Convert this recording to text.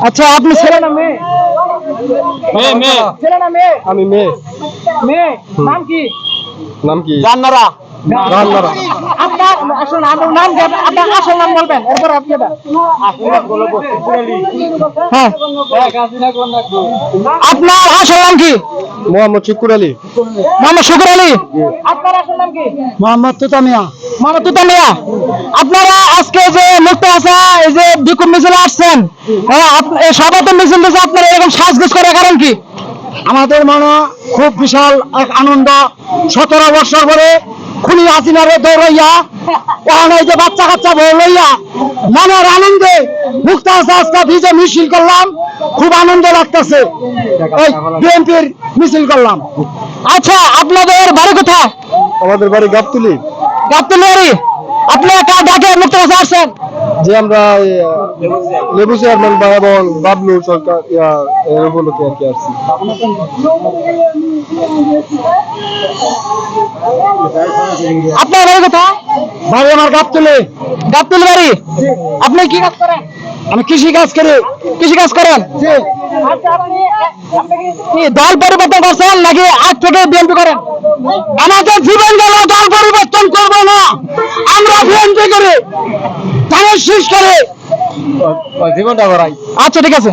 আচ্ছা আপনি ছেলে না মেয়ে? মেয়ে মেয়ে। ছেলে না মেয়ে? আমি মেয়ে। মেয়ে নাম কি? নাম কি? জান্নারা। জান্নারা। আপনার নাম আপনার- আপনার আসল নাম বলবেন এরপর আপনি হ্যাঁ। আপনার আসল নাম কি মোহাম্মদ শুকুর আলী। মোহাম্মদ শুকুর আলী। আপনার আসল নাম কি? মোহাম্মদ তুতামিয়া। মোহাম্মদ তুতামিয়া। আপনারা আজকে যে মুক্ত আসা এই যে বিক্ষোভ মিছিলে আসছেন হ্যাঁ তো মিছিল দিয়েছে আপনারা এরকম সাজগোজ করার কারণ কি? আমাদের মনে খুব বিশাল এক আনন্দ। সতেরো বছর পরে খুনি হাসিনারে দৌড়াইয়া ওখানে যে বাচ্চা কাচ্চা বউ লইয়া মনের আনন্দে মুক্ত আজকে ভিজে মিছিল করলাম খুব আনন্দ লাগতেছে। এই বিএনপির মিছিল করলাম। আচ্ছা আপনাদের বাড়ি কোথায়? আমাদের বাড়ি গাবতুলি। গাবতলিয়ারি আপনি কার ডাকে মুক্ত আসা আসছেন? যে আমরা লেবু চেয়ারম্যান বা এবং বাবলু সরকার ইয়া, এর উপলক্ষে আর কি আসছি। আপনার বাড়ি কোথায়? ভাই আমার গাবতুলি। গাবতলি বাড়ি? আপনি কি কাজ করেন? আমি কৃষি কাজ করি। কৃষি কাজ করেন? কি দল পরিবর্তন করছেন নাকি আজ থেকে বিএনপি করেন? আমাদের জীবন গেল দল পরিবর্তন করব না। আমরা বিএনপি করে। ধানের শীষ করে। আচ্ছা ঠিক আছে।